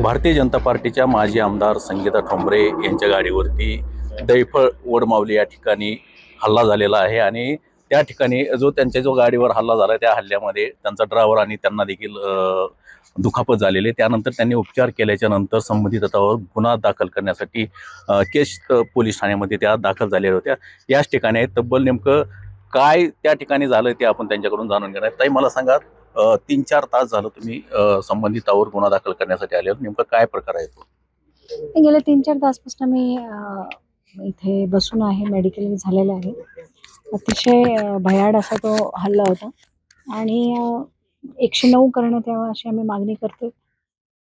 भारतीय जनता पार्टीच्या माजी आमदार संगीता ठोंबरे यांच्या गाडीवरती दैफळ वडमावली या ठिकाणी हल्ला झालेला आहे आणि त्या ठिकाणी जो त्यांच्या जो गाडीवर हल्ला झाला त्या हल्ल्यामध्ये त्यांचा ड्रायव्हर आणि त्यांना देखील दुखापत झालेली त्यानंतर त्यांनी उपचार केल्याच्यानंतर संबंधित गुन्हा दाखल करण्यासाठी केश पोलीस ठाण्यामध्ये त्या दाखल झालेल्या होत्या. याच ठिकाणी तब्बल नेमकं काय त्या ठिकाणी झालं ते आपण त्यांच्याकडून जाणून घेणार ताई मला सांगा तीन चार तास झालं तुम्ही संबंधितावर गुन्हा दाखल करण्यासाठी आले नेमकं काय प्रकार आहे तो? गेल्या तीन चार तासपासून मी इथे बसून आहे मेडिकल झालेलं आहे. अतिशय भयाड असा तो हल्ला होता. आणि एकशे नऊ करण्यात यावं अशी आम्ही मागणी करतो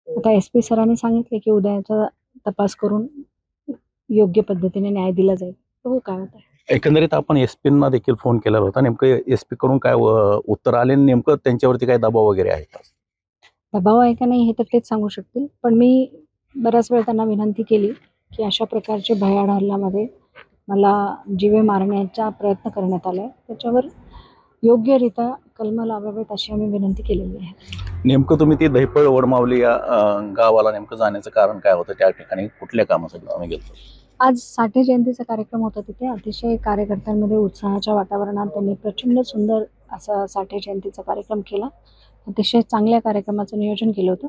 आता एस पी सरांनी सांगितले की उद्याचा तपास करून योग्य पद्धतीने न्याय दिला जाईल. हो काय होत आहे एकंदरीत आपण एस पींना देखील फोन केलेला होता. नेमकं एस पी कडून काय उत्तर आले नेमकं त्यांच्यावरती काय दबाव वगैरे आहे? का दबाव आहे का नाही हे तर तेच सांगू शकतील. पण मी बऱ्याच वेळ त्यांना विनंती केली की अशा प्रकारचे भयाड हल्ल्यामध्ये मला जीवे मारण्याचा प्रयत्न करण्यात आला आहे त्याच्यावर योग्यरित्या कलम लावावेत अशी आम्ही विनंती केलेली आहे. नेमकं तुम्ही ती दहिपळ वडमावली या गावाला नेमकं जाण्याचं कारण काय होतं? त्या ठिकाणी कुठल्या कामासाठी तुम्ही गेलो आज साठे जयंतीचा कार्यक्रम होता तिथे. अतिशय कार्यकर्त्यांमध्ये उत्साहाच्या वातावरणात त्यांनी प्रचंड सुंदर असा साठे जयंतीचा कार्यक्रम केला. अतिशय चांगल्या कार्यक्रमाचं नियोजन केलं होतं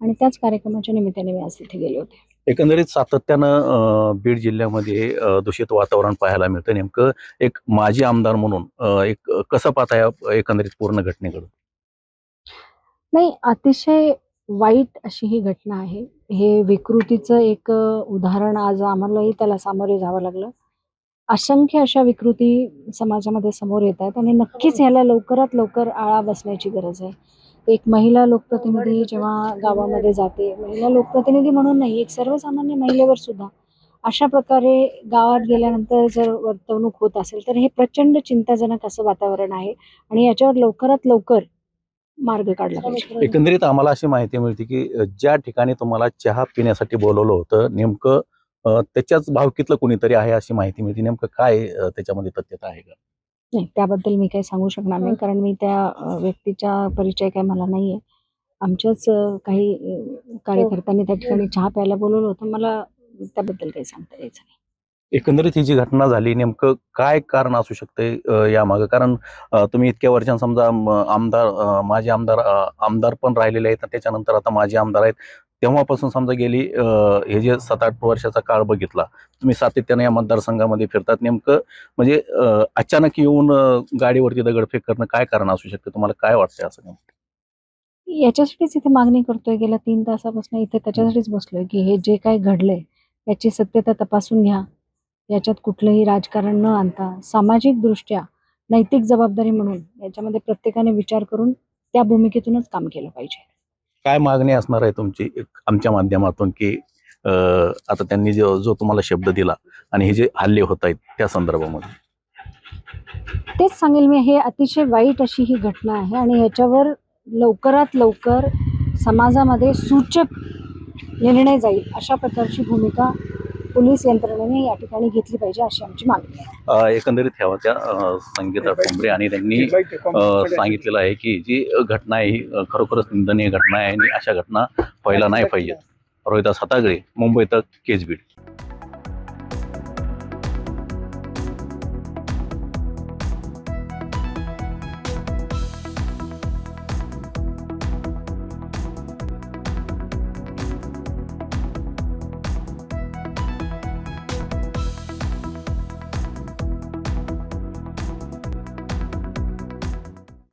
आणि त्याच कार्यक्रमाच्या निमित्ताने मी आज तिथे गेले होते. एकंदरीत सातत्यानं बीड जिल्ह्यामध्ये दूषित वातावरण पाहायला मिळतं. नेमकं एक माजी आमदार म्हणून एक कसं पाहता या एकंदरीत पूर्ण घटनेकडं नाही अतिशय वाईट अशी ही घटना आहे. हे विकृतीचं एक उदाहरण आज आम्हालाही त्याला सामोरे जावं लागलं. असंख्य अशा विकृती समाजामध्ये समोर येत आहेत आणि नक्कीच ह्याला लवकरात लवकर आळा बसण्याची गरज आहे. एक महिला लोकप्रतिनिधी जेव्हा गावामध्ये जाते महिला लोकप्रतिनिधी म्हणून नाही एक सर्वसामान्य महिलेवर सुद्धा अशा प्रकारे गावात गेल्यानंतर जर वर्तवणूक होत असेल तर हे प्रचंड चिंताजनक असं वातावरण आहे आणि याच्यावर लवकरात लवकर मार्ग काढला पाहिजे. एकंदरीत आम्हाला अशी माहिती मिळते की ज्या ठिकाणी तुम्हाला चहा पिण्यासाठी बोलवलं होतं नेमकं त्याच्याच भावकीतलं कोणीतरी आहे अशी माहिती मिळते. नेमकं काय त्याच्यामध्ये तथ्यता आहे का? नाही त्याबद्दल मी काही सांगू शकणार नाही कारण मी त्या व्यक्तीचा परिचय काही मला नाही आहे आमच्याच काही कार्यकर्त्यांनी त्या ठिकाणी चहा प्यायला बोलवलं होतं. मला त्याबद्दल काही सांगता यायचं नाही. एकंदरीत ही जी घटना झाली नेमकं काय कारण असू शकते यामागं? कारण तुम्ही इतक्या वर्षां समजा आमदार अ, माजी आमदार आमदार पण राहिलेले आहेत. त्याच्यानंतर आता माजी आमदार आहेत. तेव्हापासून समजा गेली हे जे सात आठ वर्षाचा काळ बघितला तुम्ही सातत्याने या मतदारसंघामध्ये फिरतात. नेमकं म्हणजे अचानक येऊन गाडीवरती दगडफेक करणं काय कारण असू शकतं? तुम्हाला काय वाटतं असं नेमकं? याच्यासाठीच इथे मागणी करतोय. गेल्या तीन तासापासून इथे त्याच्यासाठीच बसलोय की हे जे काय घडलंय याची सत्यता तपासून घ्या. याच्यात कुठलंही राजकारण न आणता सामाजिक दृष्ट्या नैतिक जबाबदारी म्हणून याच्यामध्ये प्रत्येकाने विचार करून त्या भूमिकेतूनच काम केलं पाहिजे. काय मागणी असणार आहे तुमची एक आमच्या माध्यमातून की अ, आता त्यांनी जो जो तुम्हाला शब्द दिला आणि हे जे हल्ले होत आहेत त्या संदर्भामध्ये? तेच सांगेल मी हे अतिशय वाईट अशी ही घटना आहे आणि ह्याच्यावर लवकरात लवकर समाजामध्ये सूचक निर्णय जाईल अशा प्रकारची भूमिका पोलीस यंत्रणेने या ठिकाणी घेतली पाहिजे अशी आमची मागणी आहे. अ, एकंदरीत ह्या होत्या संगीता ठोंबरे आणि त्यांनी सांगितलेलं आहे की जी घटना आहे ही खरोखरच निंदनीय घटना आहे आणि अशा घटना व्हायला नाही पाहिजेत. रोहिदास हातागळे मुंबई तक केजबीड